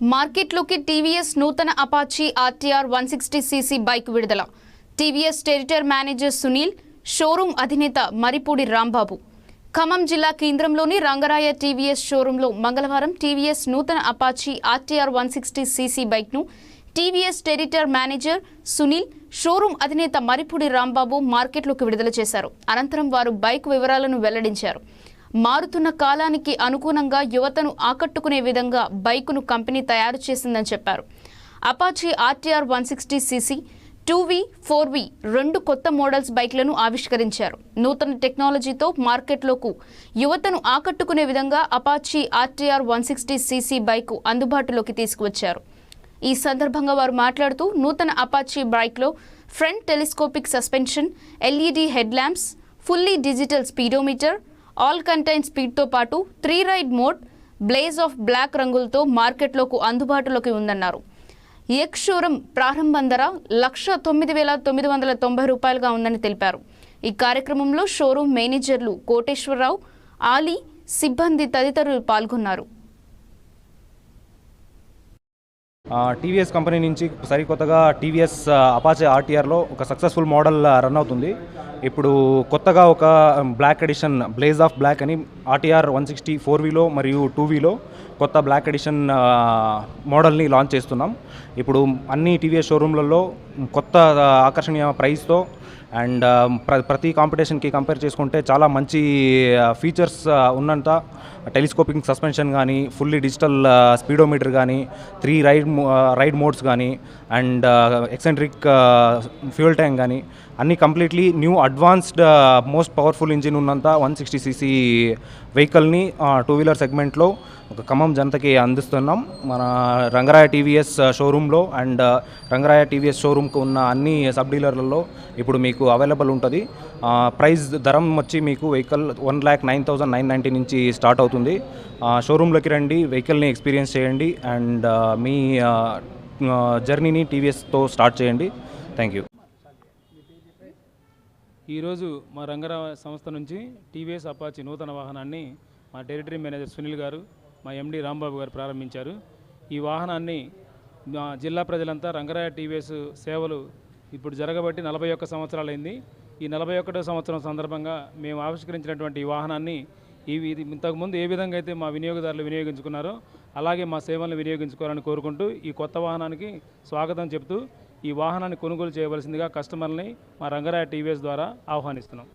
మార్కెట్లోకి టీవీఎస్ నూతన Apache RTR one sixty CC bike విడుదల. TVS territory manager Sunil showroom అధినేత మరిపూడి రాంబాబు. ఖమ్మం జిల్లా కేంద్రంలోని రంగరాయ టీవీఎస్ షోరూంలో మంగళవారం టీవీఎస్ నూతన Apache RTR one sixty CC బైక్ను TVS territory manager Sunil showroom అధినేత మరిపూడి రాంబాబు మార్కెట్లోకి విడుదల చేశారు. అనంతరం వారు బైక్ వివరాలను వెల్లడించారు. మారుతున్న కాలానికి అనుగుణంగా యువతను ఆకట్టుకునే విధంగా బైకును కంపెనీ తయారు చేసిందని చెప్పారు. Apache RTR one sixty CC two V four V రెండు కొత్త మోడల్స్ బైక్లను ఆవిష్కరించారు. నూతన టెక్నాలజీతో మార్కెట్లోకు యువతను ఆకట్టుకునే విధంగా Apache RTR one sixty CC bike అందుబాటులోకి తీసుకువచ్చారు. ఈ సందర్భంగా వారు మాట్లాడుతూ నూతన అపాచీ బైక్లో front telescopic suspension LED head lamps fully digital speedometer all contain స్పీడ్తో పాటు three ride mode blaze of black రంగులతో మార్కెట్లోకి అందుబాటులోకి ఉందన్నారు. ఎక్స్ ప్రారంభం ధర లక్ష తొమ్మిది వేల తొమ్మిది వందల తొంభై రూపాయలుగా ఉందని తెలిపారు. ఈ కార్యక్రమంలో షోరూం మేనేజర్లు కోటేశ్వరరావు ఆలీ సిబ్బంది తదితరులు పాల్గొన్నారు. టీవీఎస్ కంపెనీ నుంచి సరికొత్తగా టీవీఎస్ అపాచే ఆర్టీఆర్లో ఒక సక్సెస్ఫుల్ మోడల్ రన్ అవుతుంది. ఇప్పుడు కొత్తగా ఒక black edition blaze of black అని ఆర్టీఆర్ వన్ సిక్స్టీ ఫోర్ వీలో మరియు టూ వీలో కొత్త బ్లాక్ ఎడిషన్ మోడల్ని లాంచ్ చేస్తున్నాం. ఇప్పుడు అన్ని టీవీఎస్ షోరూమ్లలో కొత్త ఆకర్షణీయ ప్రైస్తో అండ్ ప్ర ప్రతి కాంపిటీషన్కి కంపేర్ చేసుకుంటే చాలా మంచి ఫీచర్స్ ఉన్నంత. టెలిస్కోపింగ్ సస్పెన్షన్ కానీ ఫుల్లీ డిజిటల్ స్పీడోమీటర్ కానీ త్రీ రైడ్ రైడ్ మోడ్స్ కానీ అండ్ ఎక్సెంట్రిక్ ఫ్యూయల్ ట్యాంక్ కానీ అన్ని completely new advanced most powerful engine ఉన్నంత వన్ సిక్స్టీ సీసీ వెహికల్ని టూ వీలర్ సెగ్మెంట్లో ఒక ఖమ్మం జనతకి అందిస్తున్నాం. మన రంగరాయ టీవీఎస్ షోరూంలో అండ్ రంగరాయ టీవీఎస్ షోరూమ్కి ఉన్న అన్ని సబ్ డీలర్లలో ఇప్పుడు మీకు అవైలబుల్ ఉంటుంది. ప్రైస్ ధరం వచ్చి మీకు vehicle one lakh nine thousand nine ninety నుంచి స్టార్ట్ అవుతుంది. షోరూంలోకి రండి వెహికల్ని ఎక్స్పీరియన్స్ చేయండి అండ్ మీ జర్నీని టీవీఎస్తో స్టార్ట్ చేయండి. Thank you. ఈరోజు మా రంగరావ సంస్థ నుంచి టీవీఎస్ అపాచి నూతన వాహనాన్ని మా టెరిటరీ మేనేజర్ సునీల్ గారు మా ఎండి రాంబాబు గారు ప్రారంభించారు. ఈ వాహనాన్ని మా జిల్లా ప్రజలంతా రంగరాయ టీవీఎస్ సేవలు ఇప్పుడు జరగబట్టి నలభై ఒక్క సంవత్సరాలైంది. ఈ నలభై ఒకటో సంవత్సరం సందర్భంగా మేము ఆవిష్కరించినటువంటి ఈ వాహనాన్ని ఇవి ఇంతకుముందు ఏ విధంగా అయితే మా వినియోగదారులు వినియోగించుకున్నారో అలాగే మా సేవలను వినియోగించుకోవాలని కోరుకుంటూ ఈ కొత్త వాహనానికి స్వాగతం చెప్తూ ఈ వాహనాన్ని కొనుగోలు చేయవలసిందిగా కస్టమర్ని మా రంగరాయ టీవీఎస్ ద్వారా ఆహ్వానిస్తున్నాం.